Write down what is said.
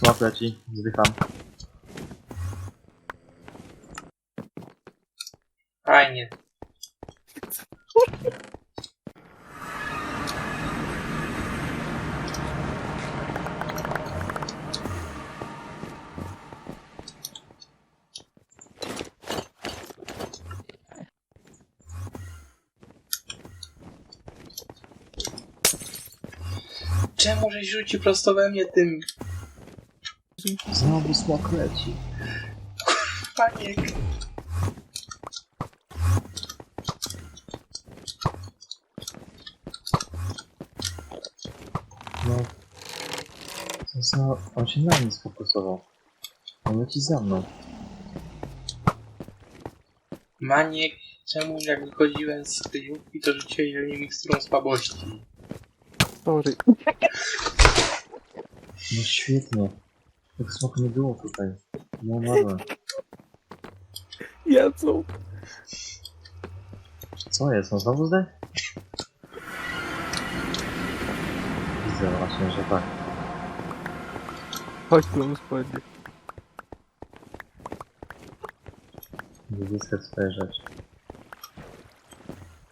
Smok leci, zdycham. Fajnie. Czemu żeś rzuci prosto we mnie tym Znowu smok leci. paniek? No. Za... On się na mnie sfokusował. On leci za mną. Maniek, czemu jak wychodziłem z kryjówki, to rzuciłeś we mnie miksturą słabości? Sorry. No świetnie. Jak smok nie było tutaj. Nie umarłem. Ja co? Co jest? No znowu zdech? Widzę właśnie, że tak. Chodź tu, spodnie. Wyzyskać swoje rzeczy.